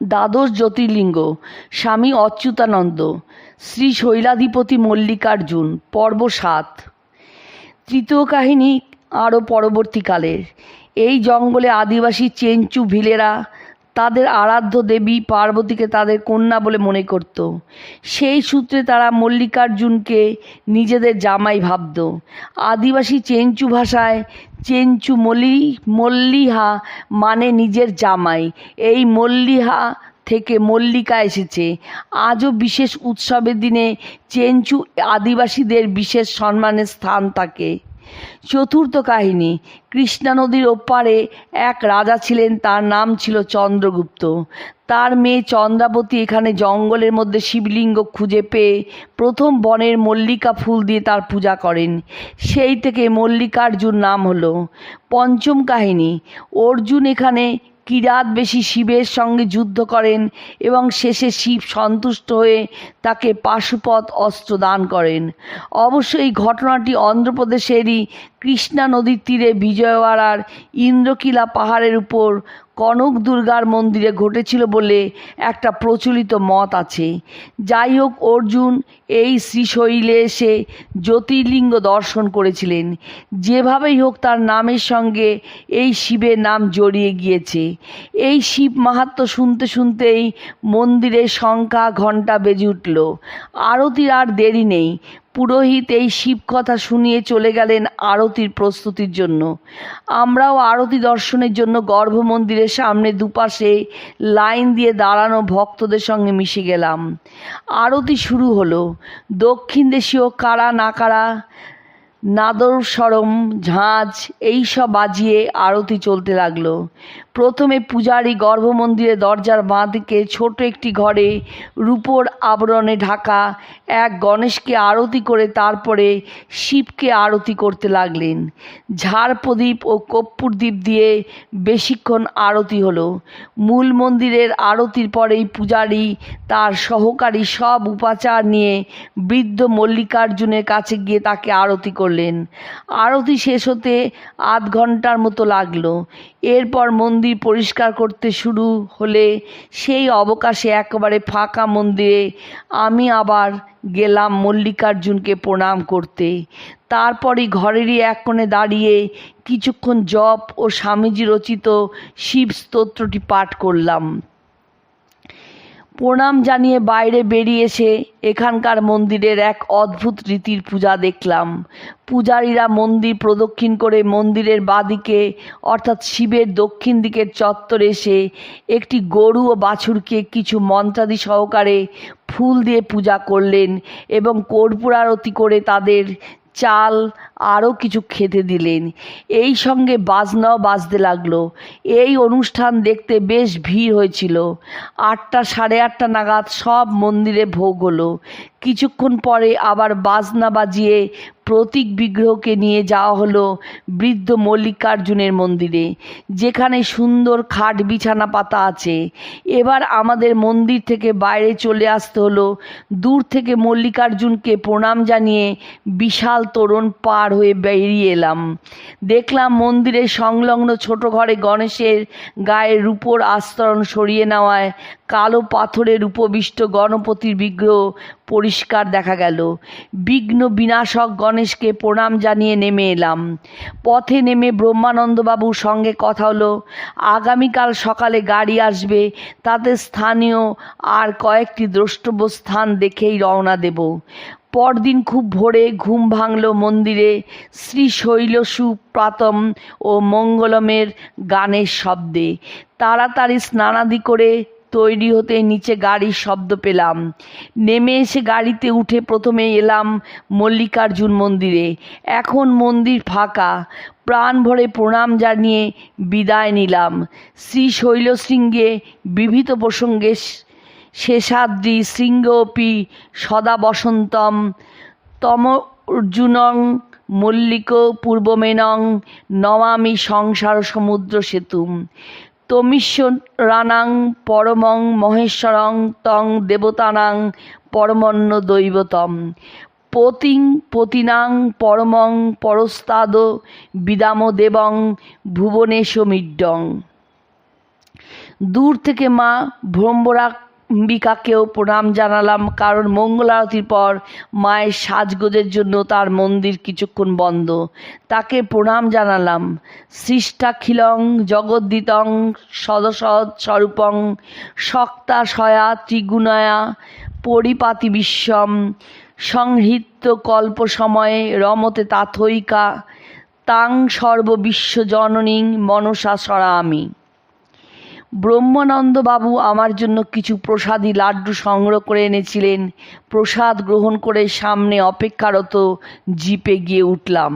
দ্বাদশ জ্যোতির্লিঙ্গ, স্বামী অচ্যুতানন্দ, শ্রী শৈলাধিপতি মল্লিকার্জুন, পর্ব সাত। তৃতীয় কাহিনী আরও পরবর্তীকালের। এই জঙ্গলে আদিবাসী চেঞ্চু ভিলেরা তাদের আরাধ্য দেবী পার্বতীকে তাদের কন্যা বলে মনে করত। সেই সূত্রে তারা মল্লিকার্জুনকে নিজেদের জামাই ভাবত। আদিবাসী চেঞ্চু ভাষায় চেঞ্চু মল্লি মল্লিহা মানে নিজের জামাই। এই মল্লিহা থেকে মল্লিকা এসেছে। আজও বিশেষ উৎসবের দিনে চেঞ্চু আদিবাসীদের বিশেষ সম্মানের স্থান থাকে। চতুর্থ কাহিনী, কৃষ্ণা নদীর ওপারে এক রাজা ছিলেন, তার নাম ছিল চন্দ্রগুপ্ত। তার মেয়ে চন্দ্রাবতী এখানে জঙ্গলের মধ্যে শিবলিঙ্গ খুঁজে পেয়ে প্রথম বনের মল্লিকা ফুল দিয়ে তার পূজা করেন। সেই থেকে মল্লিকার্জুন নাম হলো। পঞ্চম কাহিনী, অর্জুন এখানে কিরাত বেশি শিবের সঙ্গে যুদ্ধ করেন এবং শেষে শিব সন্তুষ্ট হয়ে তাকে পাশুপথ অস্ত্র দান করেন। অবশ্য এই ঘটনাটি অন্ধ্রপ্রদেশেরই কৃষ্ণা নদীর তীরে বিজয়ওয়াড়ার ইন্দ্রকিলা পাহাড়ের উপর কনক দুর্গার মন্দিরে ঘটেছিল বলে একটা প্রচলিত মত আছে। যাই হোক, অর্জুন এই শ্রীশৈলে এসে জ্যোতির্লিঙ্গ দর্শন করেছিলেন। যেভাবেই হোক, তার নামের সঙ্গে এই শিবের নাম জড়িয়ে গিয়েছে। এই শিব মাহাত্ম শুনতে শুনতেই মন্দিরের শঙ্কা ঘণ্টা বেজে উঠল। আরতির আর দেরি নেই। পুরোহিত এই শিব কথা শুনিয়ে চলে গেলেন আরতির প্রস্তুতির জন্য। আমরাও আরতি দর্শনের জন্য গর্ভমন্দিরের সামনে দুপাশে লাইন দিয়ে দাঁড়ানো ভক্তদের সঙ্গে মিশে গেলাম। আরতি শুরু হলো। দক্ষিণ দেশীয় কারা নাকারা নাদর সরম ঝাঁঝ এই সব বাজিয়ে আরতি চলতে লাগল। প্রথমে পূজারী গর্ভমন্দিরে দরজার বাঁ দিকে ছোট একটি ঘরে রূপোর আবরণে ঢাকা, এক গণেশকে আরতি করে তারপরে শিবকে আরতি করতে লাগলেন। ঝাড় প্রদীপ ও কর্পূর দ্বীপ দিয়ে বেশিক্ষণ আরতি হলো। মূল মন্দিরের আরতির পরেই পূজারী তার সহকারী সব উপাচার নিয়ে বৃদ্ধ মল্লিকার্জুনের কাছে গিয়ে তাকে আরতি করলেন। আরতি শেষ হতে আধ ঘণ্টার মতো লাগল। এরপর মন্দির পরিষ্কার করতে শুরু হলে সেই অবকাশে একেবারে ফাঁকা মন্দিরে আমি আবার গেলাম মল্লিকার্জুনকে প্রণাম করতে। তারপরই ঘরেরই এক কোণে দাঁড়িয়ে কিছুক্ষণ জপ ও স্বামীজি রচিত শিব স্তোত্রটি পাঠ করলাম। প্রণাম জানিয়ে বাইরে বেরিয়ে এসে এখানকার মন্দিরের এক অদ্ভুত রীতির পূজা দেখলাম। পূজারীরা মন্দির প্রদক্ষিণ করে মন্দিরের বাদিকে, অর্থাৎ শিবের দক্ষিণ দিকের চত্বরে এসে একটি গরু ও বাছুরকে কিছু মন্ত্রাদি সহকারে ফুল দিয়ে পূজা করলেন এবং কর্পূরারতি করে তাদের চাল আরও কিছু খেতে দিলেন। এই সঙ্গে বাজনাও বাজতে লাগল। এই অনুষ্ঠান দেখতে বেশ ভিড় হয়েছিল। আটটা, সাড়ে আটটা নাগাদ সব মন্দিরে ভোগ হলো। কিছুক্ষণ পরে আবার বাজনা বাজিয়ে প্রতীক বিগ্রহকে নিয়ে যাওয়া হলো বৃদ্ধ মল্লিকার্জুনের মন্দিরে, যেখানে সুন্দর খাট বিছানা পাতা আছে। এবার আমাদের মন্দির থেকে বাইরে চলে আসতে হলো। দূর থেকে মল্লিকার্জুনকে প্রণাম জানিয়ে বিশাল তোরণ পার হয়ে বেরিয়ে এলাম। দেখলাম মন্দিরের সংলগ্ন ছোট ঘরে গণেশের গায়ের রূপোর আস্তরণ সরিয়ে নেওয়ায় কালো পাথরের উপবিষ্ট গণপতির বিগ্রহ পরিষ্কার দেখা গেল। বিঘ্ন বিনাশক গণেশকে প্রণাম জানিয়ে নেমে এলাম। পথে নেমে ব্রহ্মানন্দবাবুর সঙ্গে কথা হলো, আগামীকাল সকালে গাড়ি আসবে, তাতে স্থানীয় আর কয়েকটি দ্রষ্টব্য স্থান দেখেই রওনা দেব। পরদিন খুব ভোরে ঘুম ভাঙল মন্দিরে শ্রী শৈলসু প্রাতম ও মঙ্গলমের গানের শব্দে। তাড়াতাড়ি স্নানাদি করে তৈরি হতে নিচে গাড়ির শব্দ পেলাম। নেমে এসে গাড়িতে উঠে প্রথমে এলাম মল্লিকার্জুন মন্দিরে। এখন মন্দির ফাঁকা। প্রাণ ভরে প্রণাম জানিয়ে বিদায় নিলাম। শ্রী শৈলশৃঙ্গে বিবিধ প্রসঙ্গে শেষাদ্রি শৃঙ্গপি সদা বসন্তম। তম অর্জুনং মল্লিক পূর্বমেনং নমামি সংসার সমুদ্র সেতুম। তমিশ্বরানাং পরমং মহেশ্বরং তং দেবতানাং পরমন্ন দৈবতম। পতিং পতিনাং পরমং পরস্তাদ বিদাম দেবং ভুবনেশমিড্ডং দূর থেকে মা ভ্রম্বরাম্বিকাকেও প্রণাম জানালাম, কারণ মঙ্গলারতির পর মায়ের সাজগোজের জন্য তার মন্দির কিছুক্ষণ বন্ধ। তাকে প্রণাম জানালাম, সৃষ্টাখিলং জগদ্দিতং সদসৎ স্বরূপং শক্তা সয়া ত্রিগুণায়া পরিপাতি বিশ্বম সংহৃত্য কল্প সময়ে রমতে তাথৈকা, তাং সর্ববিশ্বজননীং মনসা সরামি ব্রহ্মানন্দবাবু আমার জন্য কিছু প্রসাদী লাড্ডু সংগ্রহ করে এনেছিলেন। প্রসাদ গ্রহণ করে সামনে অপেক্ষারত জিপে গিয়ে উঠলাম।